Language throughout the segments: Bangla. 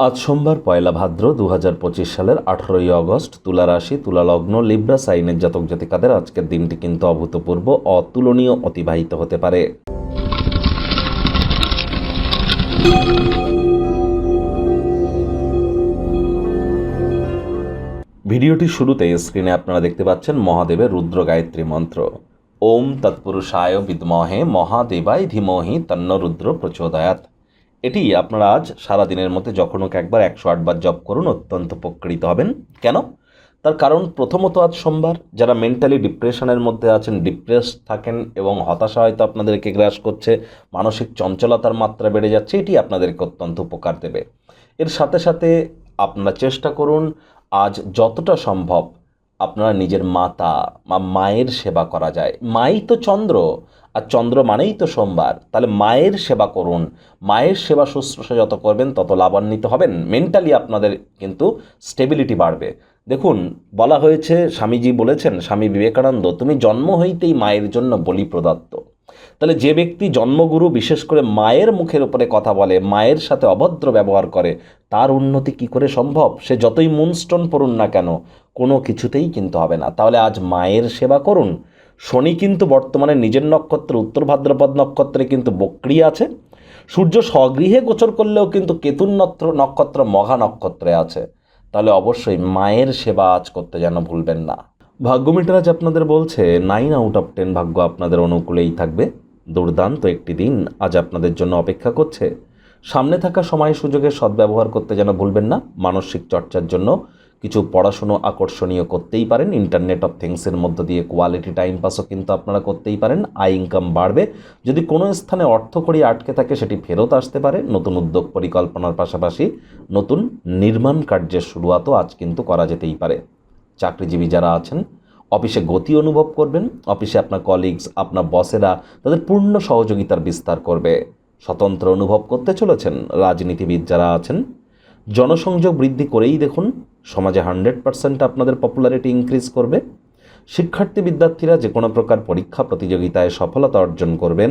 আজ সোমবার পয়লা ভাদ্র দু সালের আঠারোই আগস্ট তুলা রাশি তুলা লগ্ন লিব্রা, সাইনের জাতক জাতিকাদের আজকের দিনটি কিন্তু অভূতপূর্ব, অতুলনীয়, অতিবাহিত হতে পারে। ভিডিওটির শুরুতে স্ক্রিনে আপনারা দেখতে পাচ্ছেন মহাদেবের রুদ্র গায়ত্রী মন্ত্র। ওম তৎপুরুষায় বিদ্মহে মহাদেবায় ধীমহি তন্ন রুদ্র প্রচোদয়াত এটি আপনারা আজ সারা দিনের মধ্যে যখন হোক একবার একশো আটবার জব করুন, অত্যন্ত উপকৃত হবেন। কেন? তার কারণ প্রথমত আজ সোমবার যারা মেন্টালি ডিপ্রেশনের মধ্যে আছেন ডিপ্রেস থাকেন এবং হতাশা হয়তো আপনাদেরকে গ্রাস করছে, মানসিক চঞ্চলতার মাত্রা বেড়ে যাচ্ছে, এটি আপনাদেরকে অত্যন্ত উপকার দেবে। এর সাথে সাথে আপনারা চেষ্টা করুন, আজ যতটা সম্ভব আপনারা নিজের মাতা বা মায়ের সেবা করা যায়। মাই তো চন্দ্র, আর চন্দ্র মানেই তো সোমবার। তাহলে মায়ের সেবা করুন। মায়ের সেবা শুশ্রূষা যত করবেন, তত লাভান্বিত হবেন। মেন্টালি আপনাদের কিন্তু স্টেবিলিটি বাড়বে। দেখুন, বলা হয়েছে, স্বামীজি বলেছেন, স্বামী বিবেকানন্দ, তুমি জন্ম হইতেই মায়ের জন্য বলি প্রদত্ত। তাহলে যে ব্যক্তি জন্মগুরু, বিশেষ করে মায়ের মুখের উপরে কথা বলে, মায়ের সাথে অভদ্র ব্যবহার করে, তার উন্নতি কি করে সম্ভব? সে যতই মুনস্টোন পড়ুন না কেন, কোনো কিছুতেই কিন্তু হবে না। তাহলে আজ মায়ের সেবা করুন। শনি কিন্তু বর্তমানে নিজের নক্ষত্র, উত্তর ভাদ্রপদ নক্ষত্রে কিন্তু বক্রিয় আছে। সূর্য স্বগৃহে গোচর করলেও কিন্তু কেতুন নক্ষত্র মঘা নক্ষত্রে আছে। তাহলে অবশ্যই মায়ের সেবা আজ করতে যেন ভুলবেন না। ভাগ্য মিটার আজ আপনাদের বলছে নাইন আউট অফ টেন ভাগ্য আপনাদের অনুকূলেই থাকবে। দুর্দান্ত একটি দিন আজ আপনাদের জন্য অপেক্ষা করছে। সামনে থাকা সময় সুযোগের সদ্ব্যবহার করতে যেন ভুলবেন না, মানসিক চর্চার জন্য কিছু পড়াশুনো আকর্ষণীয় করতেই পারেন। ইন্টারনেট অফ থিংসের মধ্য দিয়ে কোয়ালিটি টাইম পাসও কিন্তু আপনারা করতেই পারেন। আয় ইনকাম বাড়বে। যদি কোনো স্থানে অর্থ করি আটকে থাকে, সেটি ফেরত আসতে পারে। নতুন উদ্যোগ পরিকল্পনার পাশাপাশি নতুন নির্মাণ কার্যের শুরুয়াতও আজ কিন্তু করা যেতেই পারে। চাকরিজীবী যারা আছেন, অফিসে গতি অনুভব করবেন, অফিসে আপনার কলিগস আপনার বসেরা তাদের পূর্ণ সহযোগিতার বিস্তার করবে। স্বতন্ত্র অনুভব করতে চলেছেন রাজনীতিবিদ যারা আছেন। জনসংযোগ বৃদ্ধি করেই দেখুন, সমাজে হান্ড্রেড পার্সেন্ট আপনাদের পপুলারিটি ইনক্রিজ করবে। শিক্ষার্থী বিদ্যার্থীরা যে কোনো প্রকার পরীক্ষা প্রতিযোগিতায় সফলতা অর্জন করবেন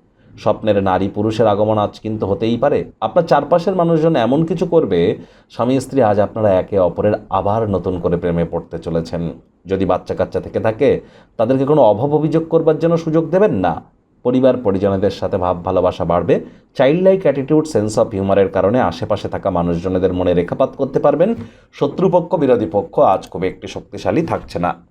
স্বপ্নের নারী পুরুষের আগমন আজ কিন্তু হতেই পারে। আপনার চারপাশের মানুষজন এমন কিছু করবে, স্বামী স্ত্রী আজ আপনারা একে অপরের আবার নতুন করে প্রেমে পড়তে চলেছেন। যদি বাচ্চা কাচ্চা থেকে থাকে, তাদেরকে কোনো অভাব অভিযোগ করবার জন্য সুযোগ দেবেন না। পরিবার, পরিজনদের সাথে ভাব, ভালোবাসা বাড়বে। Child like attitude sense of হিউমারের কারণে আশেপাশে থাকা মানুষজনেদের মনে রেখাপাত করতে পারবেন। শত্রুপক্ষ, বিরোধী পক্ষ আজ খুব একটি শক্তিশালী থাকছে না।